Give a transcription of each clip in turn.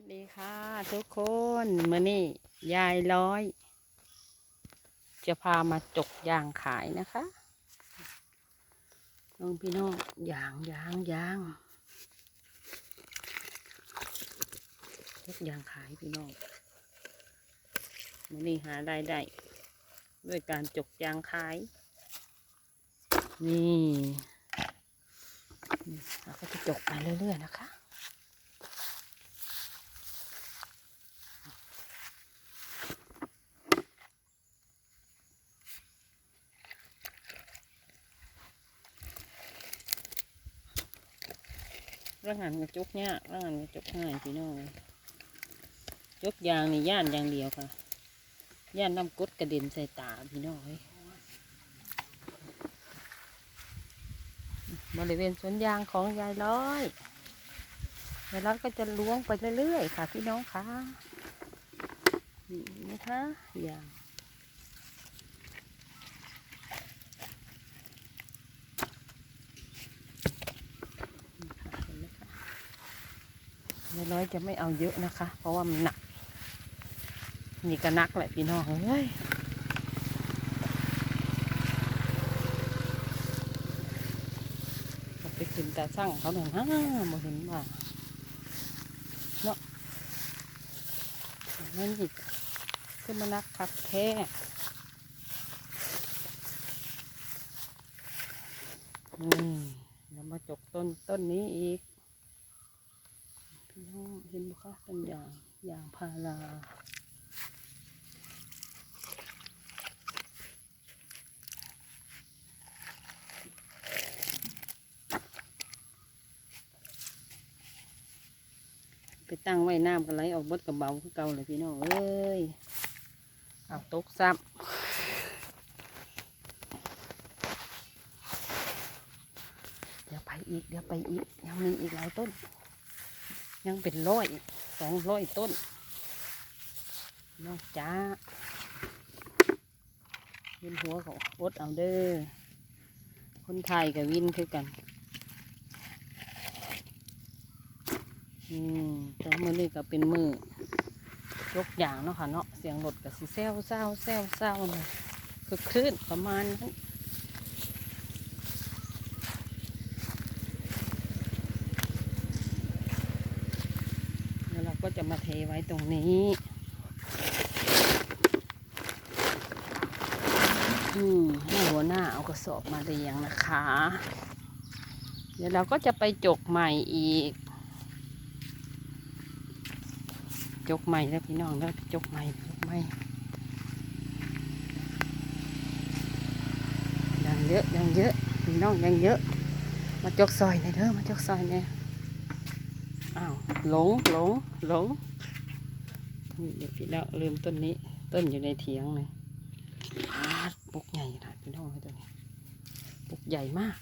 วัสดีค่ะทุกคนมื่อนี้ยายร้อย จะพามาจกยางขายนะคะน้องพี่น้องยางยางยางจกยางขายพี่น้องมื่อนี้หารายได้ด้วยการจกยางขาย นี่เราก็จะจกไปเรื่อยๆนะคะ ร่างหันกระจกเนี่ยร่างหันกระจกง่ายพี่น้องจกยางนี่ย่านอย่างเดียวค่ะ ย่านน้ำกดกระเด็นใส่ตาพี่น้องบริเวณสวนยางของยายร้อยยายร้อยก็จะล้วงไปเรื่อยๆค่ะพี่น้องค่ะนี่นะคะยาง นี่ค่ะเห็นไหมคะ ยายร้อยจะไม่เอาเยอะนะคะ เพราะว่ามันหนักนี่ก็นักแหละพี่น้องเอ้ยไปขึ้นตาสั่งเขาหน่อยนะบ่เห็นว่าเนาะนั่นอีกขึ้นมานักคักแท้นี่เรามาจกต้นต้นนี้อีก เห็นไหมคะต้นยางอย่างพาราไปตั้งไว้น้ำกันไหลออกบดกระเบาคือเก่าเลยพี่น้องเอ้ย เอาตกซ้ำเดี๋ยวไปอีก เดี๋ยวไปอีกยังมีอีกหลายต้น ยังเป็นร้อยสองร้อยต้นนอกจ้าวินหัวเขาอดเอาเด้อ คนไทยกับวินคือกัน อืมแต่มือนี้ก็เป็นมือยกอย่างเนาะค่ะเนาะ เสียงรถกับสิแซวเศร้าแซวเศร้าเลยคือคลื่นประมาณนั้นแล้วเรา ก็จะมาเทไว้ตรงนี้ อืมให้หัวหน้าเอากระสอบมาเรียงนะคะ เดี๋ยวเราก็จะไปจกใหม่อีก จกใหม่แล้วพี่น้องแล้วจกใหม่จกใหม่ยังเยอะยังเยอะพี่น้องยังเยอะ มาจกซอยหน่อยเด้อมาจกซอยเนี่ย อ้าวหลงหลงหลงนี่เดี๋ยวพี่น้องลืมต้นนี้ ต้นอยู่ในเถียงเลยพาดปุกใหญ่นะพี่น้องตัวนี้ปุกใหญ่มาก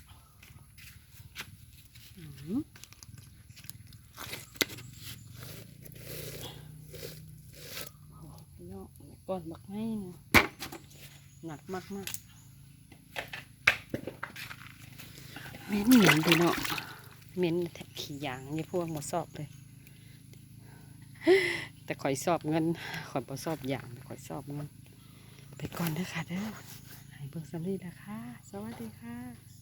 พี่น้องก้อนบักให้นะหนักมากมากๆเหม็นเหม็นพี่น้อง เม้นทะขี้ยางยี่พวกมาสอบเลย แต่ข่อยสอบเงินข่อยบ่สอบอย่างข่อยสอบเงิน ไปก่อนเด้อค่ะเด้อให้เบิ่งสำลีนะคะ สวัสดีค่ะ